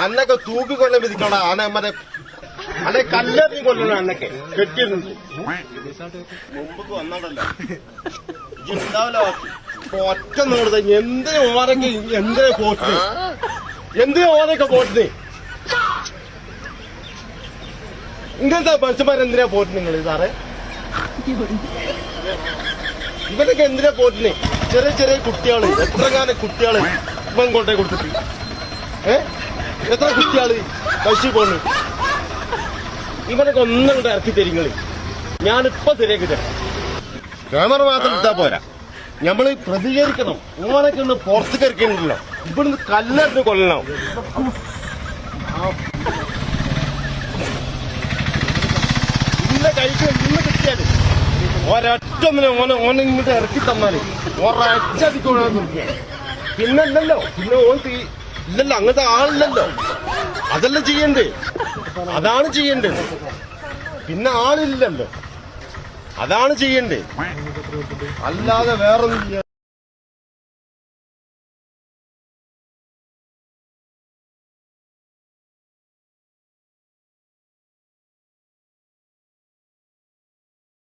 അന്നൊക്കെ തൂക്കി കൊല്ലം വിധിക്കണ ആന മറ്റേ അതെ കല്ലെറിഞ്ഞ് കൊല്ലണം അന്നൊക്കെ. കെട്ടിയിട്ടുണ്ട് ഒറ്റ നോട് എന്തിനു ഓരൊക്കെ എന്തേ പോട്ട് എന്തേ ഓരൊക്കെ പോട്ട് ഇങ്ങനത്തെ മനുഷ്യന്മാരെന്തിനാ പോട്ട് നിങ്ങൾ സാറേ? ഇവരൊക്കെ എന്തിനാ പോട്ടിന് ചെറിയ ചെറിയ കുട്ടികൾ എത്ര കാലം കുട്ടികൾ ഇവൻ കൊണ്ടേ കൊടുത്തിട്ട്. ഏ? എത്ര കുട്ടിയാൾ കഴിച്ചു പോണ്. ഇവനൊക്കെ ഒന്നും കൂടെ ഇറക്കി തരിങ്ങൾ ഞാനിപ്പോ ശരിയാക്കി തരാം. ക്യാമറ മാത്രം എടുത്താ പോരാ. ഞമ്മൾ പ്രതികരിക്കണം. ഓനൊക്കെ ഒന്ന് പുറത്ത് ഇറക്കണ്ടല്ലോ ഇവിടുന്ന് കല്ലെടുത്ത് കൊല്ലണം. ഇന്ന കഴിക്ക് ഇന്ന് കിട്ടിയാൽ ഒരൊറ്റ ഓനെ ഓനെ ഇങ്ങോട്ട് ഇറക്കി തന്നാൽ ഒരൊറ്റ അധികം നോക്കിയാ. പിന്നല്ലല്ലോ പിന്നെ ഓൻ തീ- ഇല്ലല്ലോ അങ്ങനത്തെ ആളില്ലല്ലോ. അതല്ല ചെയ്യണ്ടേ? അതാണ് ചെയ്യണ്ടേ. പിന്നെ ആളില്ലല്ലോ. അതാണ് ചെയ്യണ്ടേ. അല്ലാതെ വേറൊന്നും